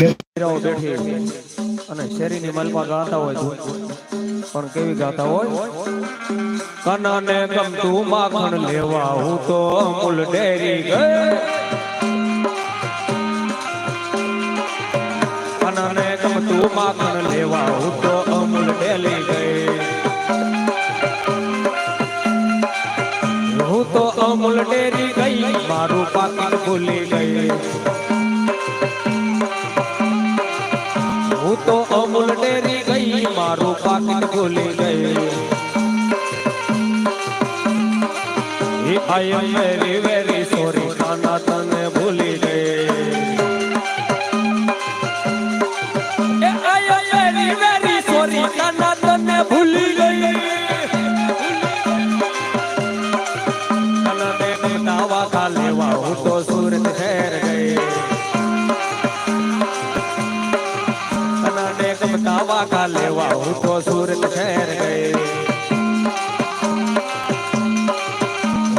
બેઠી અને શેરીની મલમાં ગાતા હોય પણ કેવી ગાતા હોય? કનાને ગમતું માખણ લેવા હું તો અમૂલ ડેરી ગઈ કનાને ગમતું માખણ લેવા હું તો અમૂલ ડેલી ગઈ હું તો અમૂલ ડેરી ગઈ, મારું પાકીટ ભૂલી ગઈ. મારું પાકીટ ભૂલી ગઈ. I am very very sorry Kana તને ભૂલી ગઈ. I am very very sorry Kana તને ભૂલી હું તો સુરત શહેર ગઈ.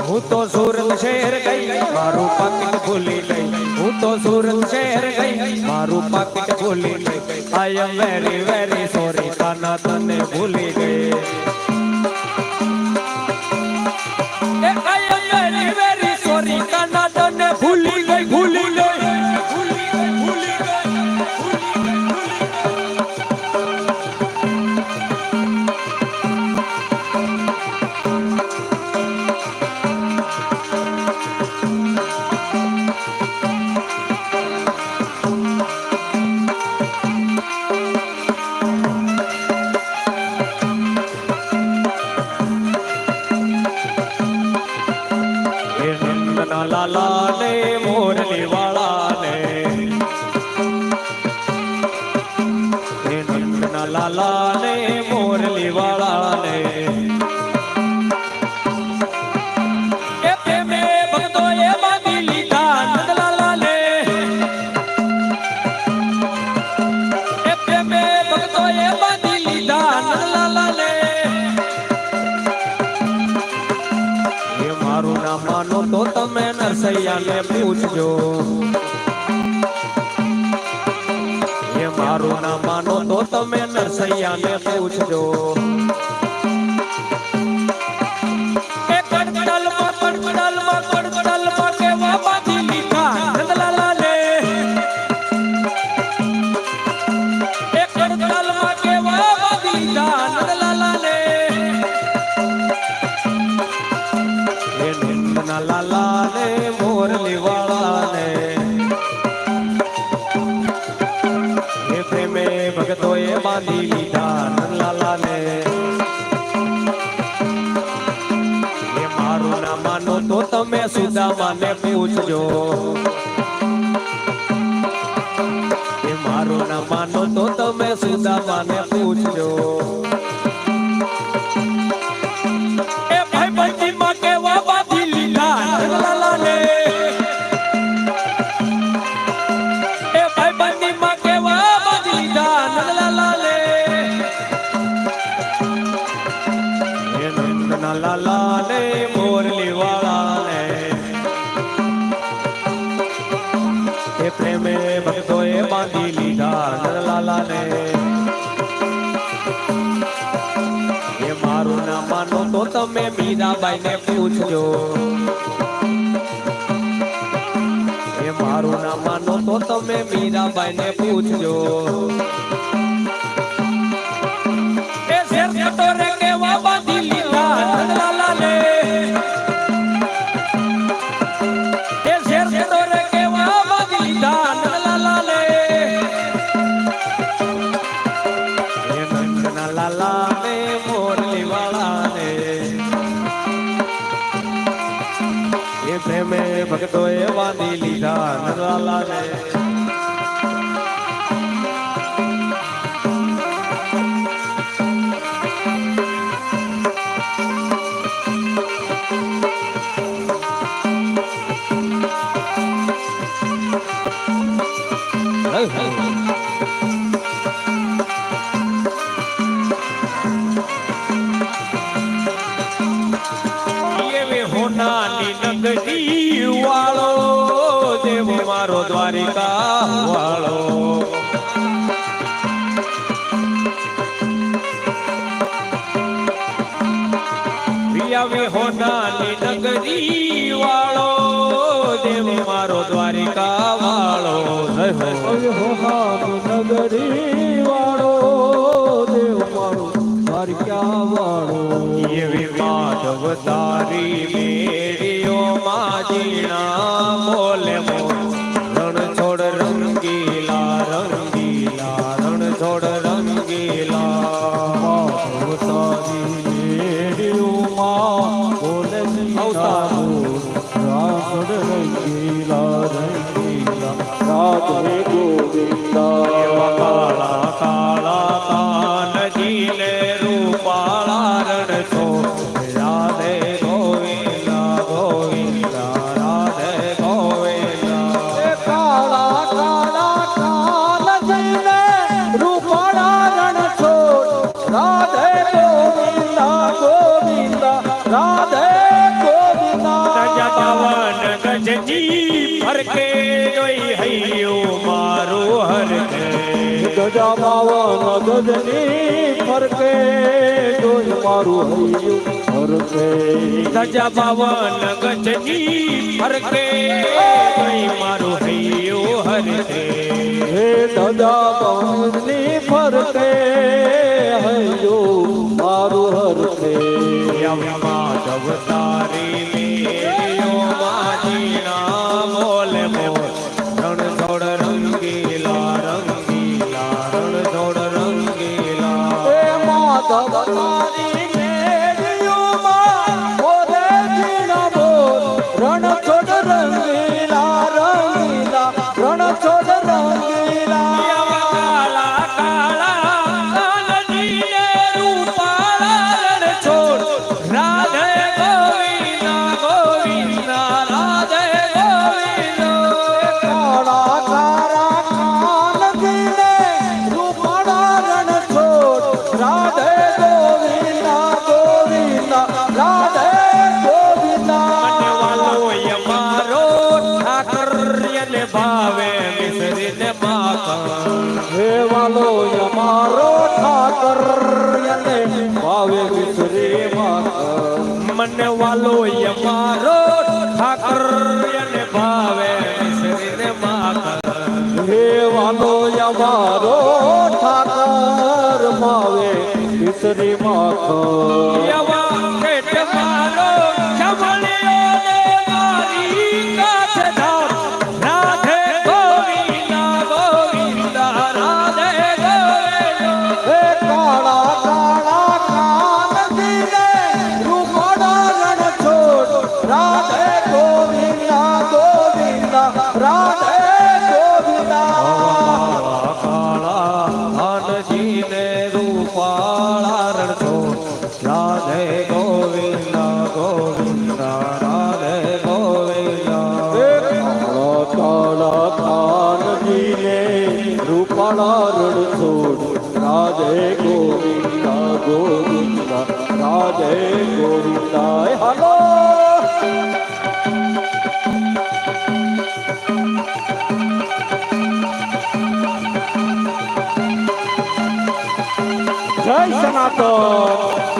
હું તો સુરત શહેર ગઈ, મારું પાકીટ ભૂલી ગઈ. હું તો સુરત શહેર ગઈ, મારું પાકીટ ભૂલી ગઈ. I am very very sorry Kana તને ભૂલી ગઈ. નરસૈયાને પૂછજો. એ મારું ના માનો તો તમે નરસૈયાને પૂછજો. સુદામાને પૂછજો. બાંધી લાલા ને એ મારું ના માનો તો તમે મીરાબાઈ ને પૂછજો. એ મારું ના માનો તો તમે મીરાબાઈ ને પૂછજો. એ શેર કટોરે મારી મેરીઓ માજીણા બોલે साधन छोड़ राधे गोविंदा गोविंदा राधे गोविंदा। जवान गज जी भर के गई है मारो हर गजावन गज जी भर के गई मारो हर हर के गजावन गज जी भर के गई मारो है यो हर के હે દાદા પવનની ફરતે હૈયો મારું હરતે માધવ તારી वालो તડકો રાધે ગોવિંદ ગોવિંદ, રાધે ગોવિંદ. તળ તાનજીને રૂપાળા રણ છોડ. રાધે ગોવિંદ ગોવિંદ, રાધે ગોવિંદ. সনাতন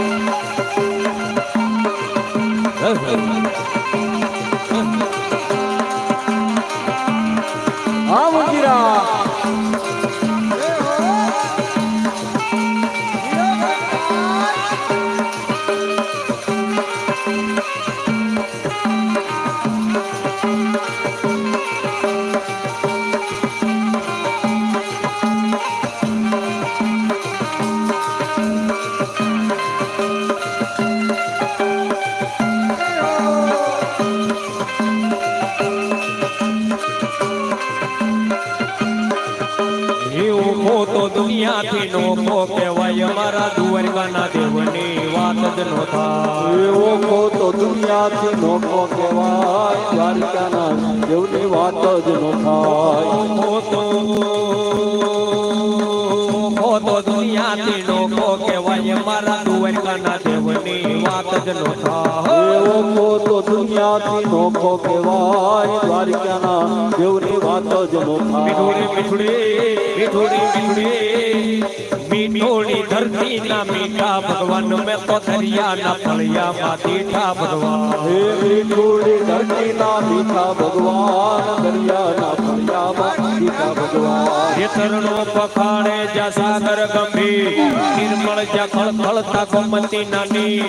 દેવની વાત જ નો એવો તો દુનિયાથી નોખો કહેવાય દ્વારકાના દેવની વાત જ નો મીઠુડી મીઠુડી મીઠુડી મીઠુડી. મીઠોડી ધરતી ના મીઠા ભગવાન મેં તો દરિયાના ફળિયામાં દીઠા ભગવાન. હે મીઠુડી ધરતીના મીઠા ભગવાન દરિયાના ફળિયામાં મીઠા ભગવાન. હેતરનો પખાડે જ્યાં સાગર ગંભીર નિર્મળ જ્યાં ખળખળતા ગોમતી નાની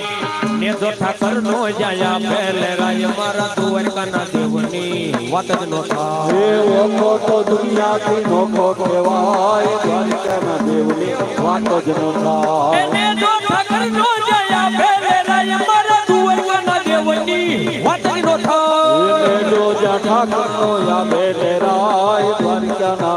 ને જો ઠાકર નો જાયા પહેલે રાય મારા દુવર દ્વારકાના દેવની વાત જ નો થાય. એ ઓખો તો દુનિયા દુનિયાથી નોખો કહેવાય દ્વારકાના દેવની વાત જ નો થાય. ને જો ઠાકર નો જાયા પહેલે રાય મારા દુવર દ્વારકાના દેવની વાત જ નો થાય. એને જો જ્યાં ઠાકરનો યાદે લેરાય દ્વારકાના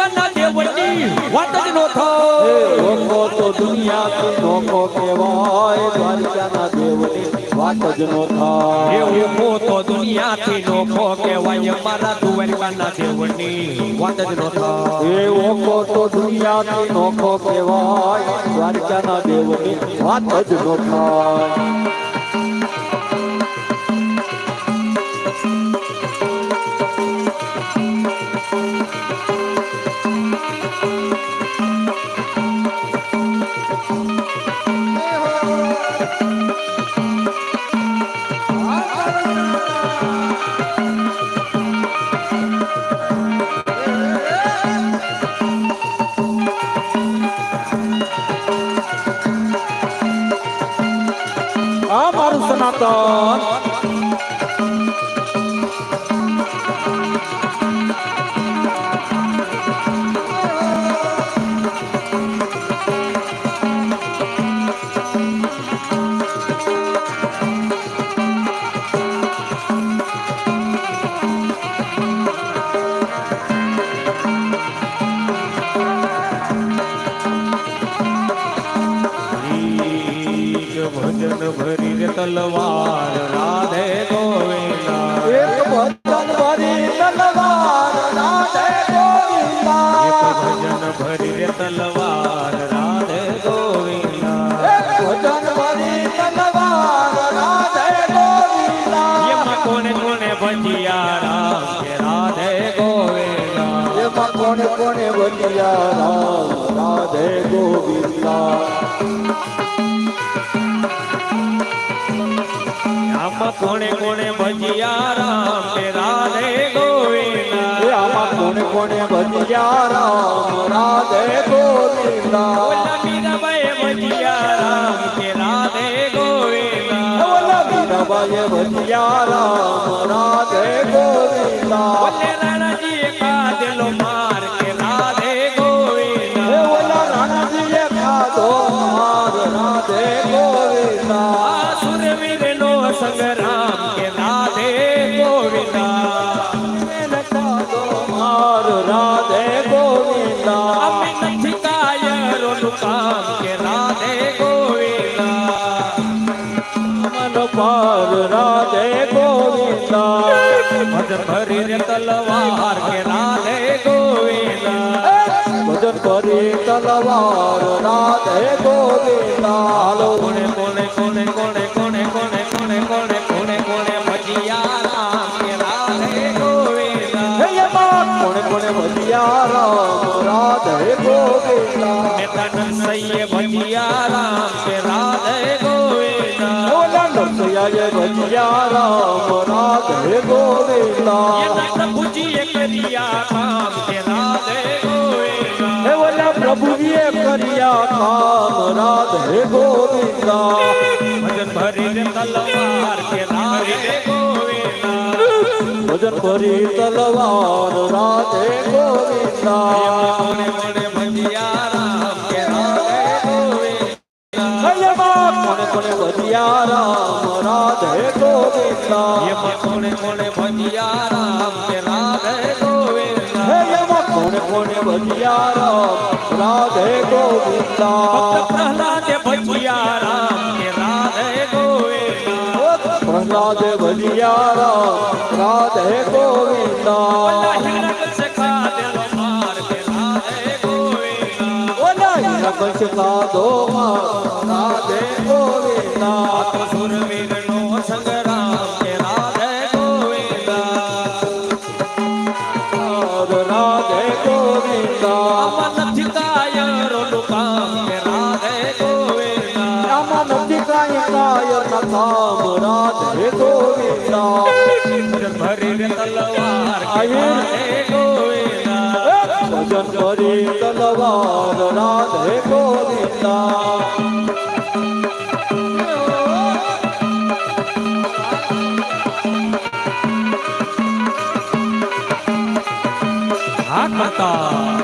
દ્વારકાના દેવની વાત જ નો થાય ઓકો તો દુનિયાથી નોખો કહેવાય દ્વારકાના દેવની વાત જ નો થાય તો દુનિયાથી નોખો કહેવાય મારા દ્વારકાના દેવની વાત જ નો થાય તો દુનિયાથી નોખો કહેવાય દ્વારકાના દેવની વાત જ નો થાય કોને કોને વલિયા રામ રાધે ગોવિંદા? આમાં કોને કોને ભજિયા રામ રાધે ગોવિંદા? આમાં કોને કોને ભજિયા રામ રાધે ગોવિંદા? ભજિયા રામ રાધે ગોવિંદા? કામ કે રાધે ગોવિંદા. મન પાર રાધે ગોવિંદા. ભજન ભરી તલવાર કે રાધે ગોવિંદા. ભજન ભરી તલવાર રાધે ગોવિંદા. કોને કોને કોને કોણે રામ રાધે ગોવિંદા પ્રભુજીએ કર્યા કામ કે રાધે ગોવિંદા. હે ઓલા પ્રભુજીએ કર્યા કામ રાધે ગોવિંદા. ભજન ભરી રે તલવાર કે રાધે ગોવિંદા. ભજન ભરી તલવાર રાધે ગોવિંદા. મને મને ભજિયા એમાં કોને કોને ભજિયા રામ રાધે ગોવિંદા. એમાં કોણે કોણે ભજિયા રામ રાધે ગોવિંદા. એમાં કોને કોને ભજિયા રામ રાધે ગોવિંદા. પ્રહલાદે ભજિયા રામ રાધે ગોવિંદા. પ્રહલાદ ભજિયા રામ રાધે ગોવિંદા. ઓલા હિરણ્યકશ કાધો દે રાધે ગોવિંદા ભજન કરી તલવાર રાધે ગોવિંદા હા કરતા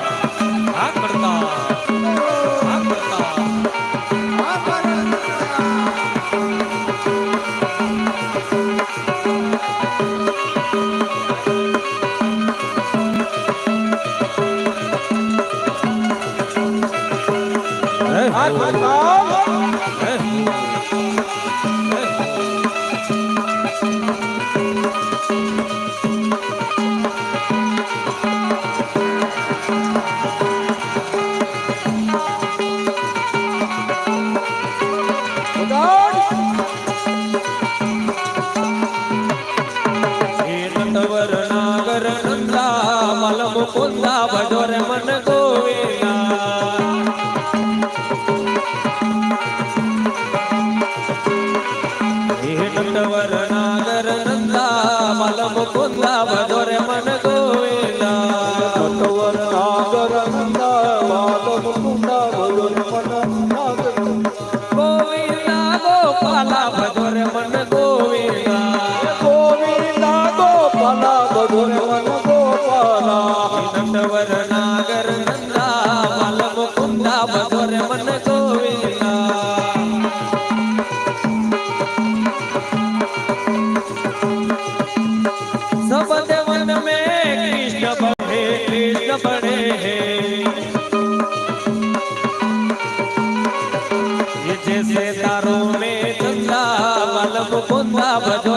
છે તારો મેં ધંધા મતલબ પોતા ભજો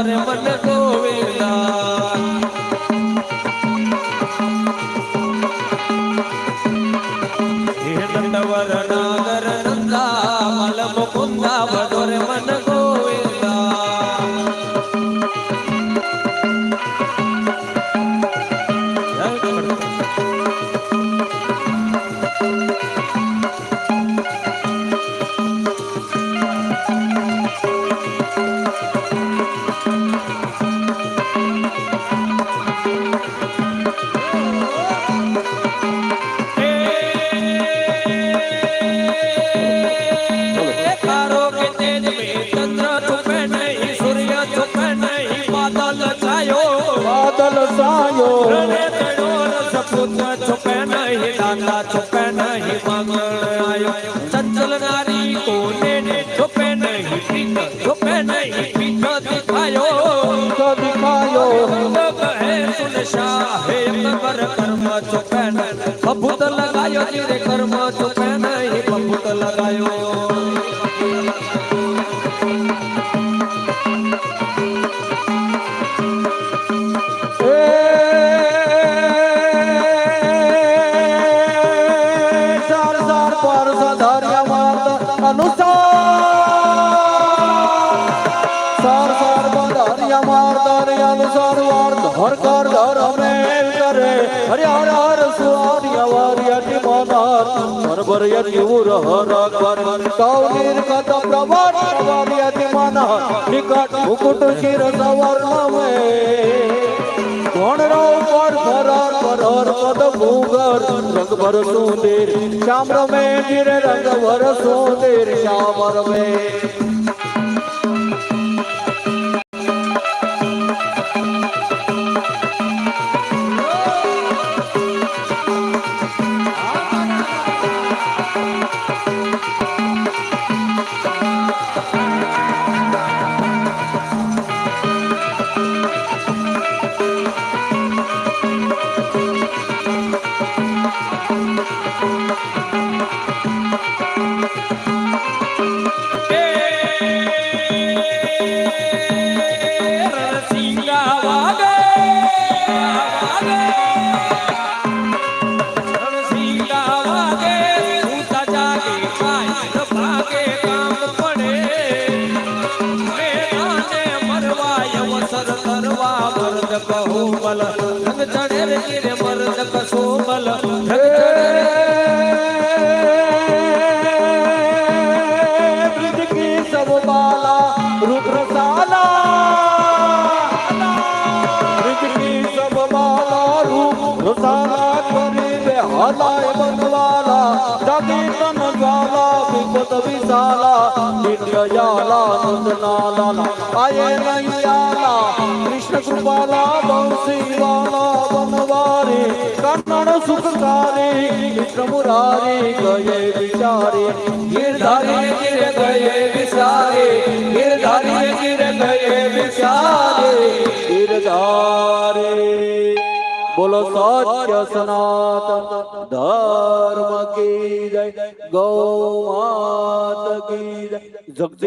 તેરે કર્મ તો નહીં બપુટ લગાયો. અનુસાર. વાર્ત હર કર ધર અમે કરે. હરિયા હર યતિ ઉર હર કર કૌ નિર્ગત પ્રવર વાર્યતિ મનાર નિકટ મુકુટ શિર સવર્ણ મે કોણ રાવ પર ફરાર પરહર પદ ભૂગર રંગ ભર સુંદર શ્યામ રમે રંગ ભર સુંદર શ્યામ રમે वाला रूप रसा વિશાલા નિત્ય જાલા નંદના લાલા આયે નૈયાલા કૃષ્ણ કૃપાલા બંસી વાલા વનવારી કન્નડ સુખકારી કૃષ્ણ મુરારી ગયે વિચારી ગિરધારી ગિર ગયે વિચારે ગિરધારી ગિર ગયે વિચારે ગિરધારે બોલો સત્ય સનાતન ધર્મ કી ગૌ માત કી जगदीश